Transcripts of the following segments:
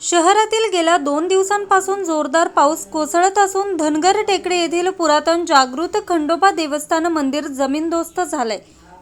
शहरातील गेल्या दोन दिवसांपासून जोरदार पाऊस कोसळत असून धनगर टेकडे येथील पुरातन जागृत खंडोबा देवस्थान मंदिर जमीनदोस्त झालंय.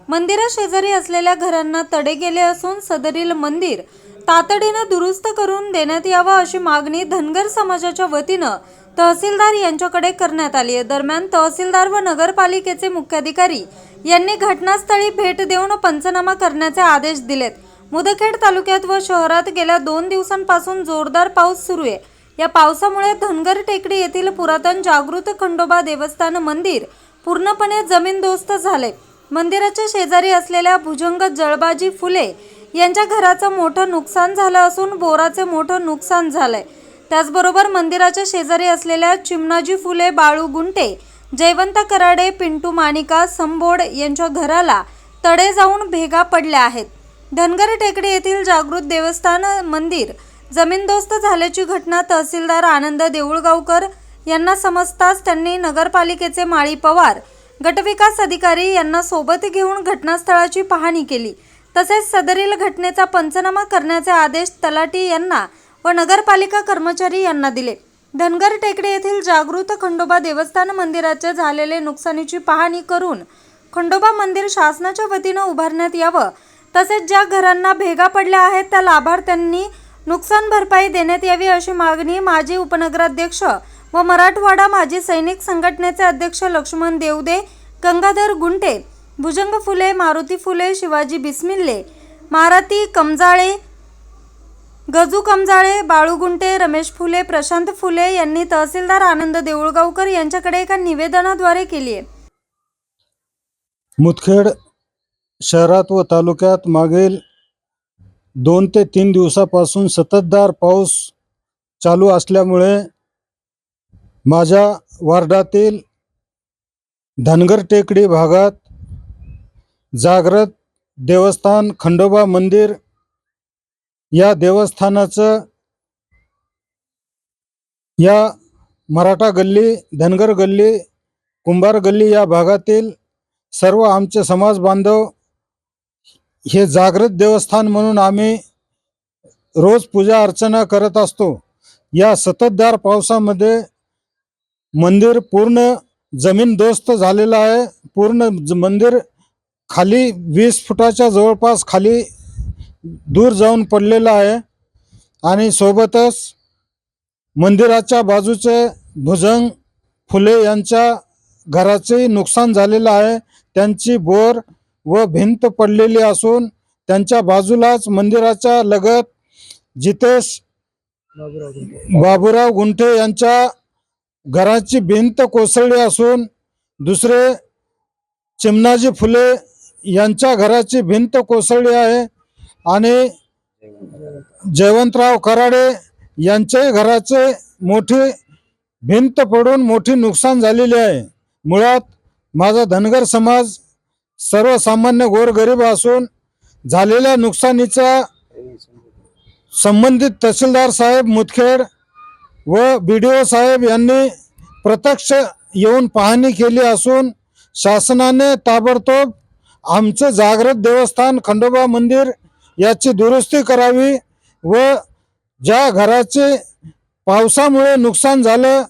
मंदिराशेजारी असलेल्या घरांना तडे गेले असून सदरील मंदिर तातडीनं दुरुस्त करून देण्यात यावं अशी मागणी धनगर समाजाच्या वतीनं तहसीलदार यांच्याकडे करण्यात आली आहे. दरम्यान तहसीलदार व नगरपालिकेचे मुख्याधिकारी यांनी घटनास्थळी भेट देऊन पंचनामा करण्याचे आदेश दिलेत. मुदखेड तालुक्यात व शहरात गेल्या दोन दिवसांपासून जोरदार पाऊस सुरू आहे. या पावसामुळे धनगर टेकडी येथील पुरातन जागृत खंडोबा देवस्थान मंदिर पूर्णपणे जमीनदोस्त झाले. मंदिराच्या शेजारी असलेल्या भुजंग जळबाजी फुले यांच्या घराचं मोठं नुकसान झालं असून बोराचे मोठं नुकसान झालंय. त्याचबरोबर मंदिराच्या शेजारी असलेल्या चिमणाजी फुले बाळू गुंटे जयवंत कराडे पिंटू माणिका संबोड यांच्या घराला तडे जाऊन भेगा पडल्या आहेत. धनगर टेकडी येथील जागृत देवस्थान मंदिर जमीनदोस्त झाल्याची घटना तहसीलदार आनंद देऊळगावकर यांना समजताच त्यांनी नगरपालिकेचे माळी पवार गटविकास अधिकारी यांना सोबत घेऊन घटनास्थळाची पाहणी केली. तसेच सदरील घटनेचा पंचनामा करण्याचे आदेश तलाटी यांना व नगरपालिका कर्मचारी यांना दिले. धनगर टेकडे येथील जागृत खंडोबा देवस्थान मंदिराचे झालेले नुकसानीची पाहणी करून खंडोबा मंदिर शासनाच्या वतीनं उभारण्यात यावं तसेच ज्या घरांना भेगा पडल्या आहेत त्या लाभार्थ्यांनी नुकसान भरपाई देण्यात यावी अशी मागणी माजी उपनगराध्यक्ष व मराठवाडा माजी सैनिक संघटनेचे अध्यक्ष लक्ष्मण देवदे गंगाधर गुंटे भुजंग फुले मारुती फुले शिवाजी बिस्मिल्ले मारती कमजाळे गजू कमजाळे बाळू गुंटे रमेश फुले प्रशांत फुले यांनी तहसीलदार आनंद देऊळगावकर यांच्याकडे एका निवेदनाद्वारे केली आहे. मुदखेड शहरात व तालुक्यात मागील दोन ते तीन दिवसापासून सततधार पाऊस चालू असल्यामुळे माझ्या वार्डातील धनगर टेकडी भागात जागृत देवस्थान खंडोबा मंदिर या देवस्थानाचं या मराठा गल्ली धनगर गल्ली कुंभार गल्ली या भागातील सर्व आमचे समाज बांधव हे जागृत देवस्थान म्हणून आम्ही रोज पूजा अर्चना करत असतो. या सततधार पावसामध्ये मंदिर पूर्ण जमीनदोस्त झालेलं आहे. पूर्ण ज- मंदिर खाली वीस फुटाच्या जवळपास खाली दूर जाऊन पडलेलं आहे. आणि सोबतच मंदिराच्या बाजूचे भुजंग फुले यांच्या घराचे नुकसान झालेलं आहे. त्यांची बोर व भिंत पडलेली असून त्यांच्या बाजूलाच मंदिराच्या लगत जितेश बाबूराव गुंठे यांच्या घराची भिंत कोसळली असून दुसरे चिमणाजी फुले यांच्या घराची भिंत कोसळली आहे आणि जयवंतराव कराडे यांच्याही घराचे मोठी भिंत पडून मोठी नुकसान झालेली आहे. मुळात माझा धनगर समाज सर्वसामान्य गोरगरीब असून झालेल्या नुकसानीचा संबंधित तहसीलदार साहेब मुदखेड व बी डी ओ साहेब यांनी प्रत्यक्ष येऊन पाहणी केली असून शासनाने ताबडतोब आमचं जागृत देवस्थान खंडोबा मंदिर याची दुरुस्ती करावी व ज्या घराचे पावसामुळे नुकसान झालं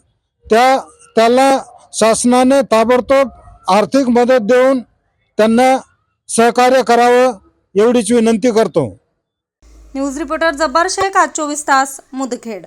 त्या त्याला शासनाने ताबडतोब आर्थिक मदत देऊन त्यांना सहकार्य करावं एवढीच विनंती करतो. न्यूज रिपोर्टर जब्बार शेख आज चोवीस तास मुदखेड.